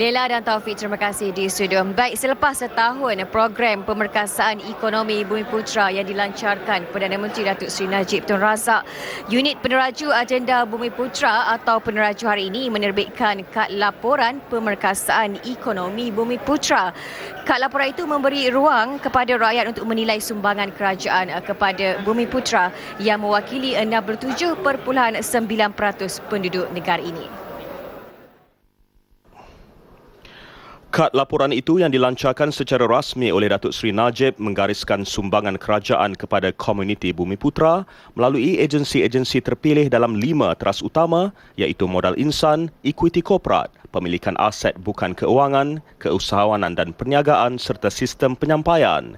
Lela dan Taufik, terima kasih di studio. Baik, selepas setahun program pemerkasaan ekonomi Bumi Putra yang dilancarkan Perdana Menteri Datuk Seri Najib Tun Razak, unit peneraju agenda Bumi Putra atau peneraju hari ini menerbitkan kad laporan pemerkasaan ekonomi Bumi Putra. Kad laporan itu memberi ruang kepada rakyat untuk menilai sumbangan kerajaan kepada Bumi Putra yang mewakili 67.9% penduduk negara ini. Kad laporan itu yang dilancarkan secara rasmi oleh Datuk Seri Najib menggariskan sumbangan kerajaan kepada komuniti Bumi Putra melalui agensi-agensi terpilih dalam lima teras utama iaitu modal insan, equity korporat, pemilikan aset bukan keuangan, keusahawanan dan perniagaan serta sistem penyampaian.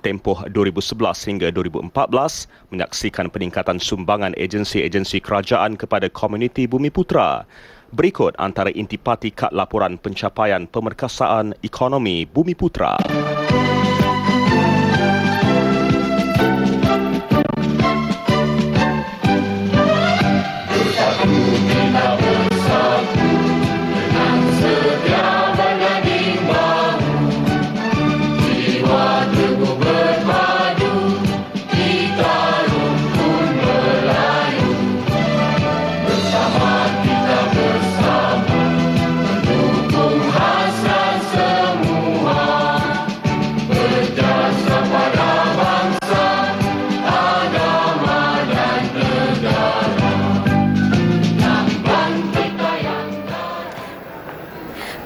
Tempoh 2011 hingga 2014 menyaksikan peningkatan sumbangan agensi-agensi kerajaan kepada komuniti Bumi Putra. Berikut antara intipati kad laporan pencapaian pemerkasaan ekonomi Bumi Putra.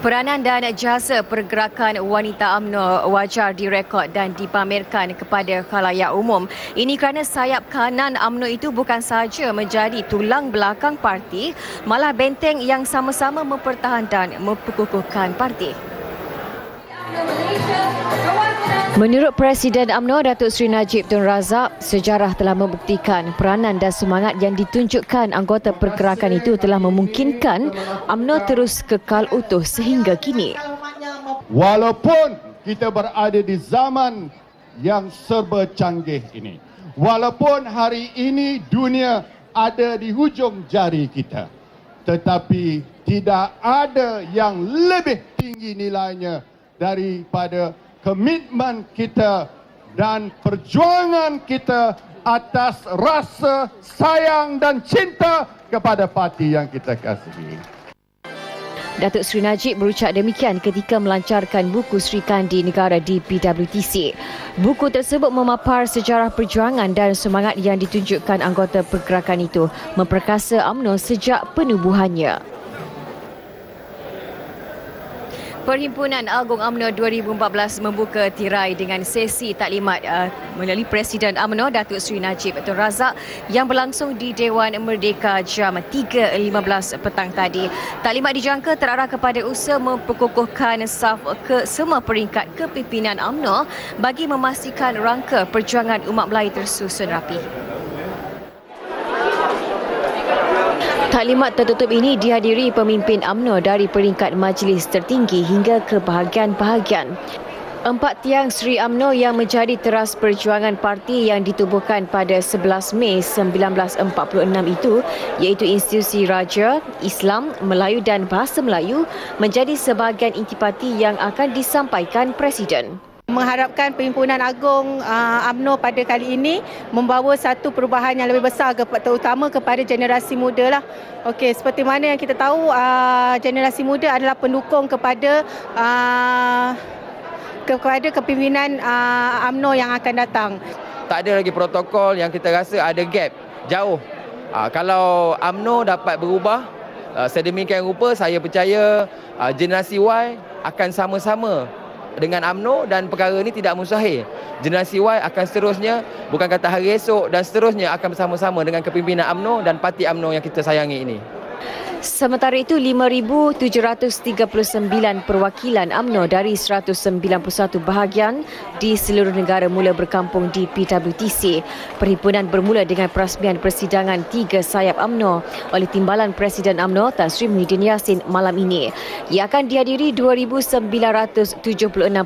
Peranan dan jasa pergerakan wanita AMNO wajar direkod dan dipamerkan kepada khalayak umum. Ini kerana sayap kanan AMNO itu bukan sahaja menjadi tulang belakang parti, malah benteng yang sama-sama mempertahankan dan parti. Menurut Presiden UMNO Datuk Seri Najib Tun Razak, sejarah telah membuktikan peranan dan semangat yang ditunjukkan anggota pergerakan itu telah memungkinkan UMNO terus kekal utuh sehingga kini. Walaupun kita berada di zaman yang serba canggih ini, walaupun hari ini dunia ada di hujung jari kita, tetapi tidak ada yang lebih tinggi nilainya daripada komitmen kita dan perjuangan kita atas rasa sayang dan cinta kepada parti yang kita kasihi. Datuk Seri Najib berucap demikian ketika melancarkan buku Sri Kandi Negara di PWTC. Buku tersebut memapar sejarah perjuangan dan semangat yang ditunjukkan anggota pergerakan itu memperkasa UMNO sejak penubuhannya. Perhimpunan Agung UMNO 2014 membuka tirai dengan sesi taklimat uh, melalui Presiden UMNO Datuk Seri Najib Tun Razak yang berlangsung di Dewan Merdeka jam 3.15 petang tadi. Taklimat dijangka terarah kepada usaha memperkukuhkan saf ke semua peringkat kepimpinan UMNO bagi memastikan rangka perjuangan umat Melayu tersusun rapi. Taklimat tertutup ini dihadiri pemimpin AMNO dari peringkat majlis tertinggi hingga ke bahagian-bahagian. Empat tiang Sri AMNO yang menjadi teras perjuangan parti yang ditubuhkan pada 11 Mei 1946 itu iaitu institusi Raja, Islam, Melayu dan Bahasa Melayu menjadi sebahagian intipati yang akan disampaikan Presiden mengharapkan Perhimpunan Agung uh, pada kali ini membawa satu perubahan yang lebih besar terutama kepada generasi muda lah. Okey, seperti mana yang kita tahu uh, generasi muda adalah pendukung kepada uh, kepada kepimpinan uh, yang akan datang. Tak ada lagi protokol yang kita rasa ada gap jauh. Uh, kalau AMNO dapat berubah uh, sedemikian rupa saya percaya uh, generasi Y akan sama-sama dengan AMNO dan perkara ini tidak mustahil. Generasi Y akan seterusnya, bukan kata hari esok dan seterusnya akan bersama-sama dengan kepimpinan AMNO dan parti AMNO yang kita sayangi ini. Sementara itu 5739 perwakilan AMNO dari 191 bahagian di seluruh negara mula berkampung di PWTC. Perhimpunan bermula dengan perasmian persidangan tiga sayap AMNO oleh Timbalan Presiden AMNO Tan Sri Muhyiddin Yassin malam ini. Ia akan dihadiri 2976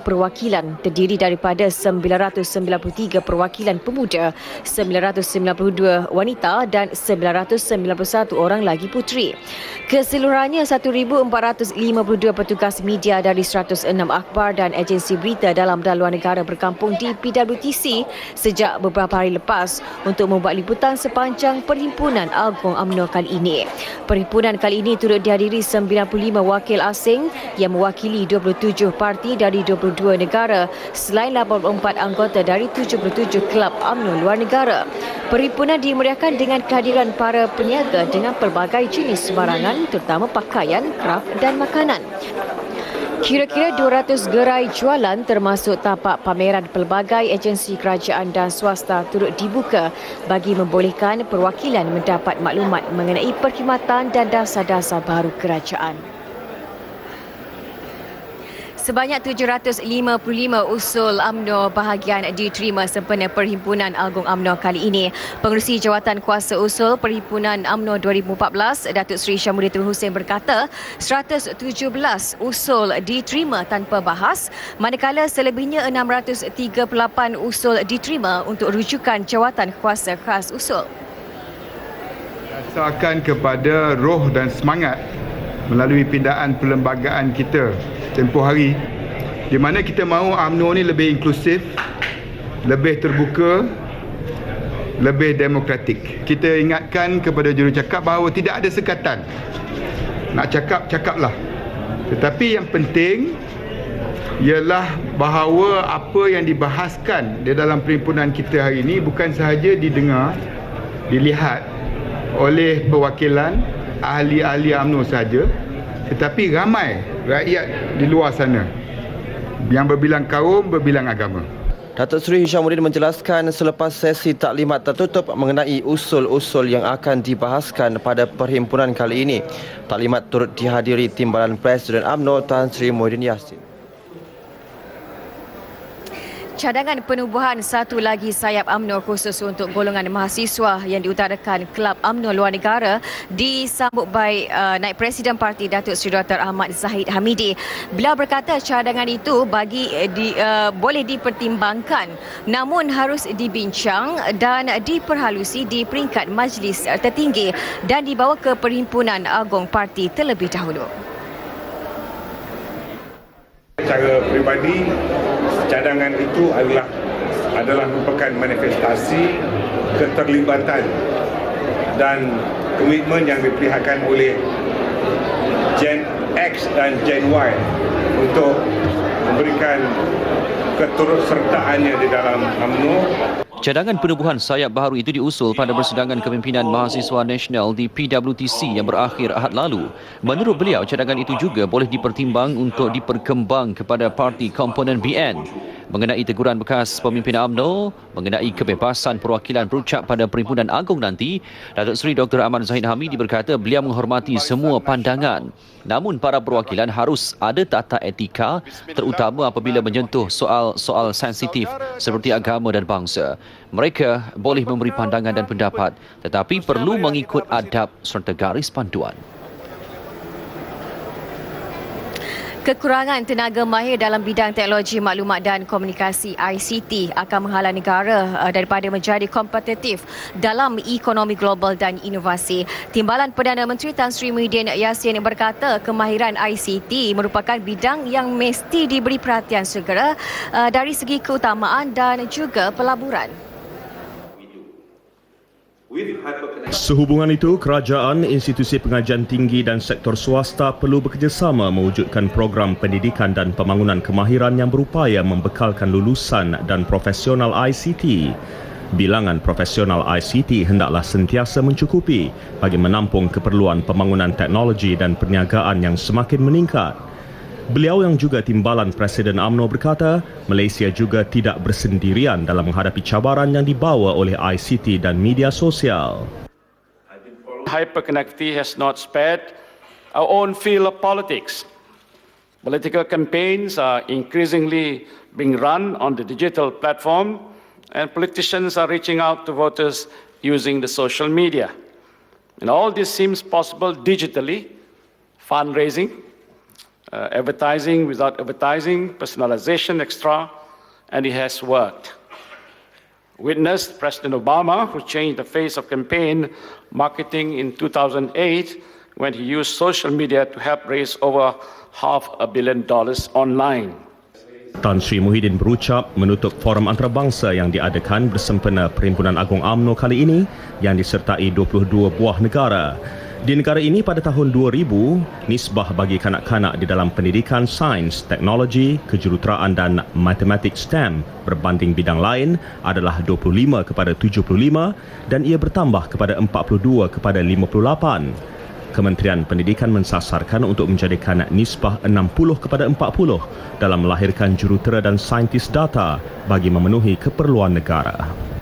perwakilan terdiri daripada 993 perwakilan pemuda, 992 wanita dan 991 orang lagi puteri. Keseluruhannya 1,452 petugas media dari 106 akhbar dan agensi berita dalam dan luar negara berkampung di PWTC sejak beberapa hari lepas untuk membuat liputan sepanjang Perhimpunan Agung UMNO kali ini. Perhimpunan kali ini turut dihadiri 95 wakil asing yang mewakili 27 parti dari 22 negara selain 84 anggota dari 77 kelab UMNO luar negara. Perhimpunan dimeriahkan dengan kehadiran para peniaga dengan pelbagai jenis barangan terutama pakaian, kraft dan makanan. Kira-kira 200 gerai jualan termasuk tapak pameran pelbagai agensi kerajaan dan swasta turut dibuka bagi membolehkan perwakilan mendapat maklumat mengenai perkhidmatan dan dasar-dasar baru kerajaan. Sebanyak 755 usul UMNO bahagian diterima sempena Perhimpunan Agung UMNO kali ini. Pengerusi Jawatan Kuasa Usul Perhimpunan UMNO 2014, Datuk Seri Syamuddin Hussein berkata, 117 usul diterima tanpa bahas, manakala selebihnya 638 usul diterima untuk rujukan Jawatan Kuasa Khas Usul. Dasarkan kepada roh dan semangat melalui pindaan perlembagaan kita tempoh hari di mana kita mahu UMNO ni lebih inklusif, lebih terbuka, lebih demokratik. Kita ingatkan kepada jurucakap bahawa tidak ada sekatan. Nak cakap, cakaplah. Tetapi yang penting ialah bahawa apa yang dibahaskan di dalam perhimpunan kita hari ini bukan sahaja didengar, dilihat oleh perwakilan ahli-ahli UMNO sahaja tetapi ramai rakyat di luar sana yang berbilang kaum, berbilang agama. Datuk Seri Hishamuddin menjelaskan selepas sesi taklimat tertutup mengenai usul-usul yang akan dibahaskan pada perhimpunan kali ini. Taklimat turut dihadiri Timbalan Presiden UMNO Tan Sri Muhyiddin Yassin. Cadangan penubuhan satu lagi sayap UMNO khusus untuk golongan mahasiswa yang diutarakan Kelab UMNO luar negara disambut baik uh, Naib Presiden Parti Datuk Seri Dr. Ahmad Zahid Hamidi. Beliau berkata cadangan itu bagi uh, di, uh, boleh dipertimbangkan namun harus dibincang dan diperhalusi di peringkat majlis tertinggi dan dibawa ke Perhimpunan Agong Parti terlebih dahulu. Secara peribadi, cadangan itu adalah adalah merupakan manifestasi keterlibatan dan komitmen yang diperlihatkan oleh Gen X dan Gen Y untuk memberikan keturutsertaannya di dalam UMNO Cadangan penubuhan sayap baharu itu diusul pada persidangan kepimpinan Mahasiswa Nasional di PWTC yang berakhir ahad lalu. Menurut beliau, cadangan itu juga boleh dipertimbang untuk diperkembang kepada parti komponen BN mengenai teguran bekas pemimpin AMNO mengenai kebebasan perwakilan berucap pada Perhimpunan Agung nanti, Datuk Seri Dr. Ahmad Zahid Hamidi berkata beliau menghormati semua pandangan. Namun para perwakilan harus ada tata etika terutama apabila menyentuh soal-soal sensitif seperti agama dan bangsa. Mereka boleh memberi pandangan dan pendapat tetapi perlu mengikut adab serta garis panduan. Kekurangan tenaga mahir dalam bidang teknologi maklumat dan komunikasi ICT akan menghalang negara uh, daripada menjadi kompetitif dalam ekonomi global dan inovasi. Timbalan Perdana Menteri Tan Sri Muhyiddin Yassin berkata kemahiran ICT merupakan bidang yang mesti diberi perhatian segera uh, dari segi keutamaan dan juga pelaburan. Sehubungan itu, kerajaan, institusi pengajian tinggi dan sektor swasta perlu bekerjasama mewujudkan program pendidikan dan pembangunan kemahiran yang berupaya membekalkan lulusan dan profesional ICT. Bilangan profesional ICT hendaklah sentiasa mencukupi bagi menampung keperluan pembangunan teknologi dan perniagaan yang semakin meningkat. Beliau yang juga timbalan Presiden AMNO berkata, Malaysia juga tidak bersendirian dalam menghadapi cabaran yang dibawa oleh ICT dan media sosial. hyperconnectivity has not spared our own field of politics. Political campaigns are increasingly being run on the digital platform, and politicians are reaching out to voters using the social media. And all this seems possible digitally, fundraising, Uh, advertising without advertising, personalization extra, and it has worked. Witness President Obama, who changed the face of campaign marketing in 2008 when he used social media to help raise over half a billion dollars online. Tan Sri Muhyiddin berucap menutup forum antarabangsa yang diadakan bersempena Perhimpunan Agung AMNO kali ini yang disertai 22 buah negara. Di negara ini pada tahun 2000, nisbah bagi kanak-kanak di dalam pendidikan sains, teknologi, kejuruteraan dan matematik STEM berbanding bidang lain adalah 25 kepada 75 dan ia bertambah kepada 42 kepada 58. Kementerian Pendidikan mensasarkan untuk menjadikan nisbah 60 kepada 40 dalam melahirkan jurutera dan saintis data bagi memenuhi keperluan negara.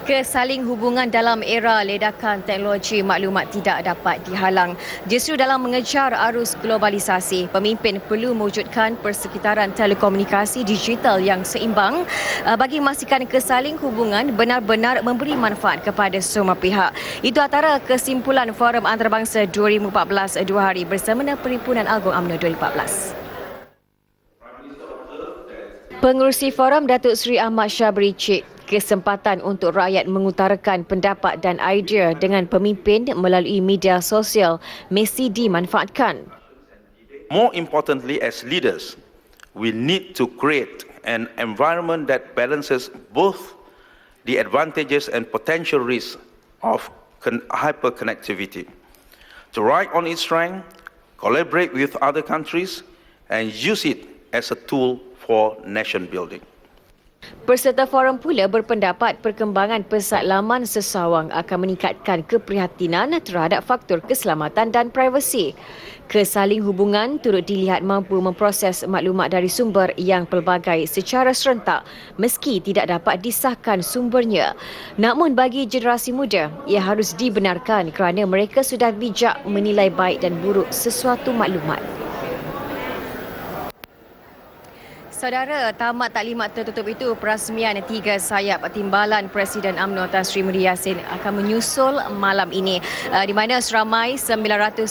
Kesaling hubungan dalam era ledakan teknologi maklumat tidak dapat dihalang. Justru dalam mengejar arus globalisasi, pemimpin perlu mewujudkan persekitaran telekomunikasi digital yang seimbang uh, bagi memastikan kesaling hubungan benar-benar memberi manfaat kepada semua pihak. Itu antara kesimpulan Forum Antarabangsa 2014 dua hari bersama Perhimpunan Agung UMNO 2014. Pengurusi forum Datuk Seri Ahmad Syabri Cik kesempatan untuk rakyat mengutarakan pendapat dan idea dengan pemimpin melalui media sosial mesti dimanfaatkan. More importantly, as leaders, we need to create an environment that balances both the advantages and potential risks of con- hyperconnectivity. To ride on its strength, collaborate with other countries, and use it as a tool for nation building. Peserta forum pula berpendapat perkembangan pesat laman sesawang akan meningkatkan keprihatinan terhadap faktor keselamatan dan privasi. Kesaling hubungan turut dilihat mampu memproses maklumat dari sumber yang pelbagai secara serentak meski tidak dapat disahkan sumbernya. Namun bagi generasi muda, ia harus dibenarkan kerana mereka sudah bijak menilai baik dan buruk sesuatu maklumat. Saudara, tamat taklimat tertutup itu perasmian tiga sayap timbalan Presiden UMNO Tan Sri Muhyiddin Yassin akan menyusul malam ini uh, di mana seramai 993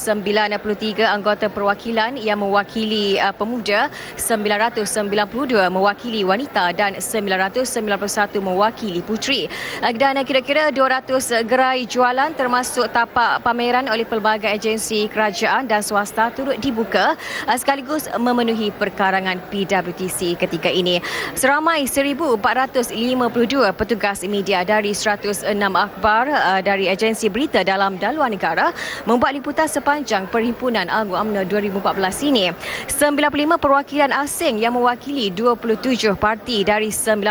anggota perwakilan yang mewakili uh, pemuda, 992 mewakili wanita dan 991 mewakili puteri. Uh, dan kira-kira 200 gerai jualan termasuk tapak pameran oleh pelbagai agensi kerajaan dan swasta turut dibuka sekaligus memenuhi perkarangan PWTC ketika ini. Seramai 1,452 petugas media dari 106 akhbar uh, dari agensi berita dalam dan luar negara membuat liputan sepanjang Perhimpunan UMNO 2014 ini. 95 perwakilan asing yang mewakili 27 parti dari 19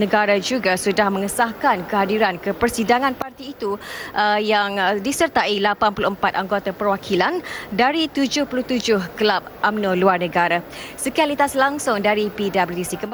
negara juga sudah mengesahkan kehadiran ke persidangan parti itu uh, yang uh, disertai 84 anggota perwakilan dari 77 kelab UMNO luar negara. Sekian lintas langsung dari P W സിക്കും